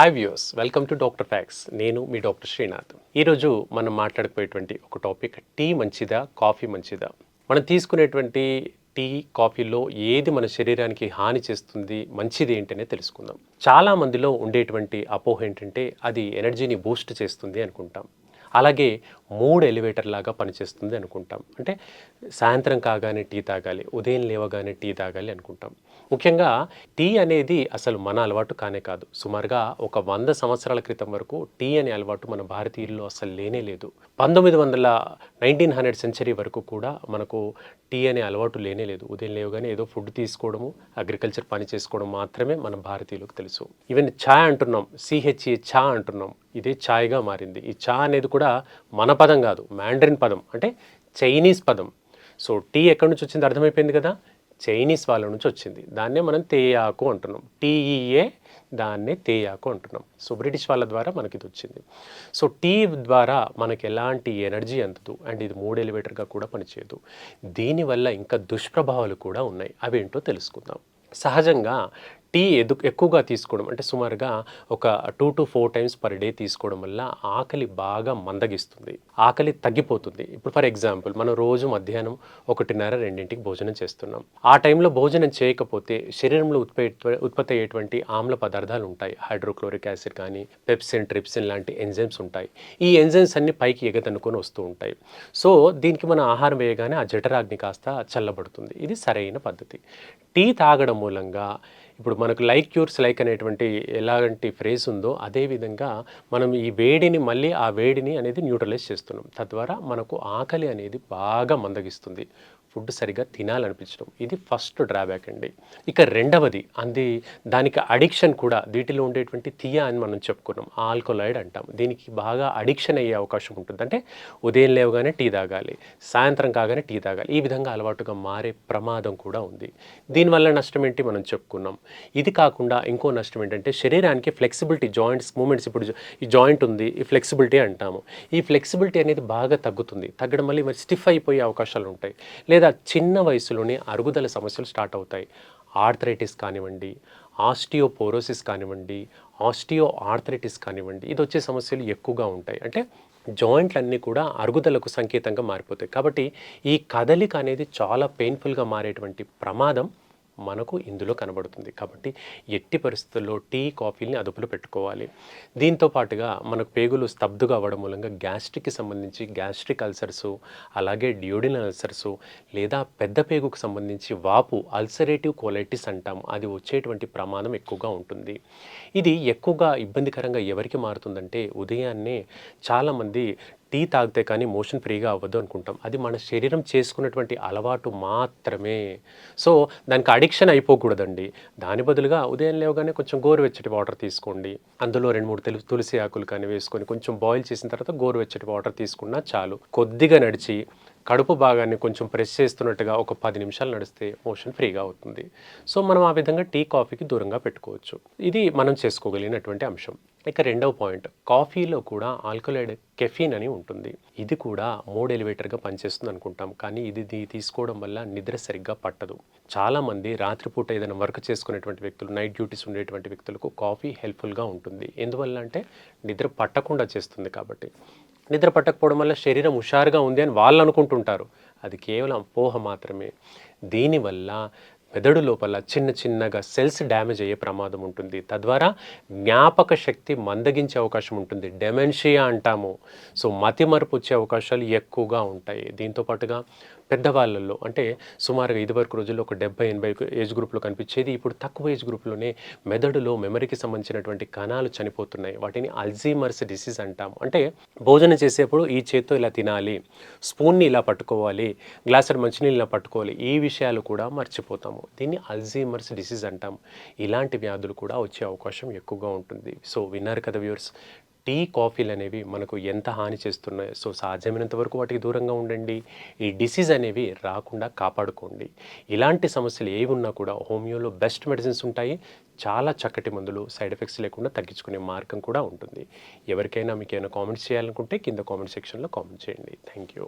Hi views welcome to doctor facts నేను మీ doctor Srinath ఈరోజు మనం మాట్లాడుకునేటువంటి ఒక టాపిక్ టీ మంచిదా కాఫీ మంచిదా? మనం తీసుకునేటువంటి టీ కాఫీలో ఏది మన శరీరానికి హాని చేస్తుంది మంచిది ఏంటనే తెలుసుకుందాం. చాలా మందిలో ఉండేటువంటి అపోహ ఏంటంటే అది ఎనర్జీని బూస్ట్ చేస్తుంది అనుకుంటాం. అలాగే మూడ్ ఎలివేటర్ లాగా పనిచేస్తుంది అనుకుంటాం. అంటే సాయంత్రం కాగానే టీ తాగాలి ఉదయం లేవగానే టీ తాగాలి అనుకుంటాం. ముఖ్యంగా టీ అనేది అసలు మన అలవాటు కానే కాదు. సుమారుగా ఒక వంద సంవత్సరాల క్రితం వరకు టీ అనే అలవాటు మన భారతీయుల్లో అసలు లేనే లేదు. పంతొమ్మిది వందల నైన్టీన్ హండ్రెడ్ సెంచరీ వరకు కూడా మనకు టీ అనే అలవాటు లేనే లేదు. ఉదయం లేవగానే ఏదో ఫుడ్ తీసుకోవడము అగ్రికల్చర్ పని చేసుకోవడం మాత్రమే మన భారతీయులకు తెలుసు. ఈవెన్ ఛాయ్ అంటున్నాం సిహెచ్ఈ చా అంటున్నాం. ఇదే ఛాయ్గా మారింది. ఈ చా అనేది కూడా మన పదం కాదు మ్యాండ్రిన్ పదం అంటే చైనీస్ పదం. సో టీ ఎక్కడి నుంచి వచ్చింది? అర్థమైపోయింది కదా? చైనీస్ వాళ్ళ నుంచి వచ్చింది. దాన్నే మనం తేయాకు అంటున్నాం. టీఈఏ దాన్నే తేయాకు అంటున్నాం. సో బ్రిటిష్ వాళ్ళ ద్వారా మనకి ఇది వచ్చింది. సో టీ ద్వారా మనకి ఎలాంటి ఎనర్జీ అందదు అండ్ ఇది మూడు ఎలివేటర్గా కూడా పనిచేయదు. దీనివల్ల ఇంకా దుష్ప్రభావాలు కూడా ఉన్నాయి. అవేంటో తెలుసుకుందాం. సహజంగా టీ ఎదు ఎక్కువగా తీసుకోవడం అంటే సుమారుగా ఒక two to four times per day తీసుకోవడం వల్ల ఆకలి బాగా మందగిస్తుంది. ఆకలి తగ్గిపోతుంది. ఇప్పుడు ఫర్ ఎగ్జాంపుల్ మనం రోజు మధ్యాహ్నం ఒకటిన్నర రెండింటికి భోజనం చేస్తున్నాం. ఆ టైంలో భోజనం చేయకపోతే శరీరంలో ఉత్పత్తి ఉత్పత్తి అయ్యేటువంటి ఆమ్ల పదార్థాలు ఉంటాయి. హైడ్రోక్లోరిక్ యాసిడ్ కానీ పెప్సిన్ ట్రిప్సిన్ లాంటి ఎంజైమ్స్ ఉంటాయి. ఈ ఎంజైమ్స్ అన్ని పైకి ఎగదనుకొని వస్తూ ఉంటాయి. సో దీనికి మనం ఆహారం వేయగానే ఆ జఠరాగ్ని కాస్త చల్లబడుతుంది. ఇది సరైన పద్ధతి. టీ తాగడం మూలంగా ఇప్పుడు మనకు లైక్ క్యూర్స్ లైక్ అనేటువంటి ఎలాంటి ఫ్రేజ్ ఉందో అదేవిధంగా మనం ఈ వేడిని మళ్ళీ ఆ వేడిని అనేది న్యూట్రలైజ్ చేస్తున్నాం. తద్వారా మనకు ఆకలి అనేది బాగా మందగిస్తుంది. ఫుడ్ సరిగా తినాలనిపించడం. ఇది ఫస్ట్ డ్రాబ్యాక్ అండి. ఇక రెండవది అంది దానికి అడిక్షన్ కూడా వీటిలో ఉండేటువంటి థియా అని మనం చెప్పుకున్నాం. ఆల్కలాయిడ్ అంటాం. దీనికి బాగా అడిక్షన్ అయ్యే అవకాశం ఉంటుంది. అంటే ఉదయం లేవగానే టీ తాగాలి సాయంత్రం కాగానే టీ తాగాలి. ఈ విధంగా అలవాటుగా మారే ప్రమాదం కూడా ఉంది. దీనివల్ల నష్టం ఏంటి మనం చెప్పుకున్నాం. ఇది కాకుండా ఇంకో నష్టం ఏంటంటే శరీరానికి ఫ్లెక్సిబిలిటీ జాయింట్స్ మూమెంట్స్ ఇప్పుడు ఈ జాయింట్ ఉంది ఈ ఫ్లెక్సిబిలిటీ అంటాము. ఈ ఫ్లెక్సిబిలిటీ అనేది బాగా తగ్గుతుంది. తగ్గడం వల్ల మరి స్టిఫ్ అయిపోయే అవకాశాలు ఉంటాయి. లేదా చిన్న వయసులోనే అరుగుదల సమస్యలు స్టార్ట్ అవుతాయి. ఆర్థరైటిస్ కానివ్వండి ఆస్టియోపోరోసిస్ కానివ్వండి ఆస్టియో ఆర్థరైటిస్ కానివ్వండి ఇది వచ్చే సమస్యలు ఎక్కువగా ఉంటాయి. అంటే జాయింట్లన్నీ కూడా అరుగుదలకు సంకేతంగా మారిపోతాయి. కాబట్టి ఈ కదలిక అనేది చాలా పెయిన్ఫుల్గా మారేటువంటి ప్రమాదం మనకు ఇందులో కనబడుతుంది. కాబట్టి ఎట్టి పరిస్థితుల్లో టీ కాఫీని అదుపులో పెట్టుకోవాలి. దీంతో పాటుగా మనకు పేగులు స్తబ్దుగా అవ్వడం మూలంగా గ్యాస్ట్రిక్కి సంబంధించి గ్యాస్ట్రిక్ అల్సర్స్ అలాగే డ్యూడిన్ అల్సర్స్ లేదా పెద్ద పేగుకు సంబంధించి వాపు అల్సరేటివ్ కోలైటిస్ అంటాం అది వచ్చేటువంటి ప్రమాదం ఎక్కువగా ఉంటుంది. ఇది ఎక్కువగా ఇబ్బందికరంగా ఎవరికి మారుతుందంటే ఉదయాన్నే చాలామంది టీ తాగితే కానీ మోషన్ ఫ్రీగా అవ్వదు అనుకుంటాం. అది మన శరీరం చేసుకున్నటువంటి అలవాటు మాత్రమే. సో దానికి అడిక్షన్ అయిపోకూడదండి. దాని బదులుగా ఉదయం లేవగానే కొంచెం గోరువెచ్చటి వాటర్ తీసుకోండి. అందులో రెండు మూడు తెలు తులసి ఆకులు కానీ వేసుకొని కొంచెం బాయిల్ చేసిన తర్వాత గోరువెచ్చటి వాటర్ తీసుకున్నా చాలు. కొద్దిగా నడిచి కడుపు భాగాన్ని కొంచెం ప్రెస్ చేస్తున్నట్టుగా ఒక పది నిమిషాలు నడిస్తే మోషన్ ఫ్రీగా అవుతుంది. సో మనం ఆ విధంగా టీ కాఫీకి దూరంగా పెట్టుకోవచ్చు. ఇది మనం చేసుకోగలిగినటువంటి అంశం. ఇక రెండవ పాయింట్ కాఫీలో కూడా ఆల్కలైడ్ కెఫీన్ అని ఉంటుంది. ఇది కూడా మోడ్ ఎలివేటర్గా పనిచేస్తుంది అనుకుంటాం. కానీ ఇది దీ- తీసుకోవడం వల్ల నిద్ర సరిగ్గా పట్టదు. చాలామంది రాత్రిపూట ఏదైనా వర్క్ చేసుకునేటువంటి వ్యక్తులు నైట్ డ్యూటీస్ ఉండేటువంటి వ్యక్తులకు కాఫీ హెల్ప్ఫుల్గా ఉంటుంది. ఎందువల్ల అంటే నిద్ర పట్టకుండా చేస్తుంది కాబట్టి. నిద్ర పట్టకపోవడం వల్ల శరీరం హుషారుగా ఉంది అని వాళ్ళు అనుకుంటుంటారు. అది కేవలం పోహ మాత్రమే. దీనివల్ల మెదడు లోపల చిన్న చిన్నగా సెల్స్ డ్యామేజ్ అయ్యే ప్రమాదం ఉంటుంది. తద్వారా జ్ఞాపక శక్తి మందగించే అవకాశం ఉంటుంది. డెమెన్షియా అంటాము. సో మతిమరుపు వచ్చే అవకాశాలు ఎక్కువగా ఉంటాయి. దీంతో పాటుగా పెద్దవాళ్ళల్లో అంటే సుమారుగా ఇదివరకు రోజుల్లో ఒక డెబ్బై ఎనభై ఏజ్ గ్రూప్లో కనిపించేది. ఇప్పుడు తక్కువ ఏజ్ గ్రూప్లోనే మెదడులో మెమరీకి సంబంధించినటువంటి కణాలు చనిపోతున్నాయి. వాటిని అల్జీమర్స్ డిసీజ్ అంటాం. అంటే భోజనం చేసేప్పుడు ఈ చేత్తో ఇలా తినాలి స్పూన్ని ఇలా పట్టుకోవాలి గ్లాసర్ మంచినీళ్ళు ఇలా పట్టుకోవాలి ఈ విషయాలు కూడా మర్చిపోతాము. దీన్ని అల్జీమర్స్ డిసీజ్ అంటాం. ఇలాంటి వ్యాధులు కూడా వచ్చే అవకాశం ఎక్కువగా ఉంటుంది. సో విన్నారు కదా వ్యూర్స్ టీ కాఫీలు అనేవి మనకు ఎంత హాని చేస్తున్నాయో సో సాధ్యమైనంత వరకు వాటికి దూరంగా ఉండండి. ఈ డిసీజ్ అనేవి రాకుండా కాపాడుకోండి. ఇలాంటి సమస్యలు ఏవి ఉన్నా కూడా హోమియోలో బెస్ట్ మెడిసిన్స్ ఉంటాయి. చాలా చక్కటి మందులు సైడ్ ఎఫెక్ట్స్ లేకుండా తగ్గించుకునే మార్గం కూడా ఉంటుంది. ఎవరికైనా మీకు ఏమైనా కామెంట్స్ చేయాలనుకుంటే కింద కామెంట్ సెక్షన్లో కామెంట్ చేయండి. Thank you.